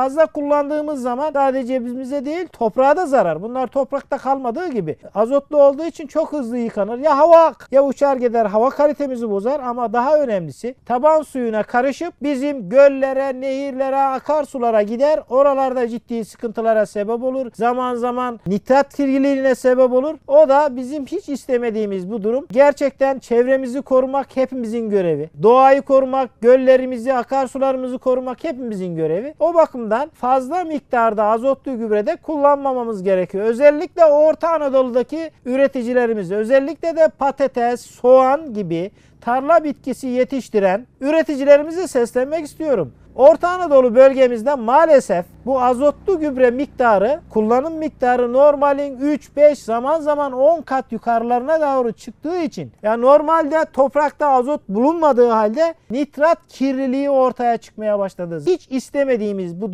Fazla kullandığımız zaman sadece bizimize değil toprağa da zarar. Bunlar toprakta kalmadığı gibi azotlu olduğu için çok hızlı yıkanır. Ya hava ya uçar gider hava kalitemizi bozar ama daha önemlisi taban suyuna karışıp bizim göllere, nehirlere, akarsulara gider. Oralarda ciddi sıkıntılara sebep olur. Zaman zaman nitrat kirliliğine sebep olur. O da bizim hiç istemediğimiz bu durum. Gerçekten çevremizi korumak hepimizin görevi. Doğayı korumak, göllerimizi, akarsularımızı korumak hepimizin görevi. O bakımdan fazla miktarda azotlu gübrede kullanmamamız gerekiyor. Özellikle Orta Anadolu'daki üreticilerimiz, özellikle de patates, soğan gibi tarla bitkisi yetiştiren üreticilerimize seslenmek istiyorum. Orta Anadolu bölgemizde maalesef bu azotlu gübre miktarı, kullanım miktarı normalin 3-5 zaman zaman 10 kat yukarılarına doğru çıktığı için ya normalde toprakta azot bulunmadığı halde nitrat kirliliği ortaya çıkmaya başladı. Hiç istemediğimiz bu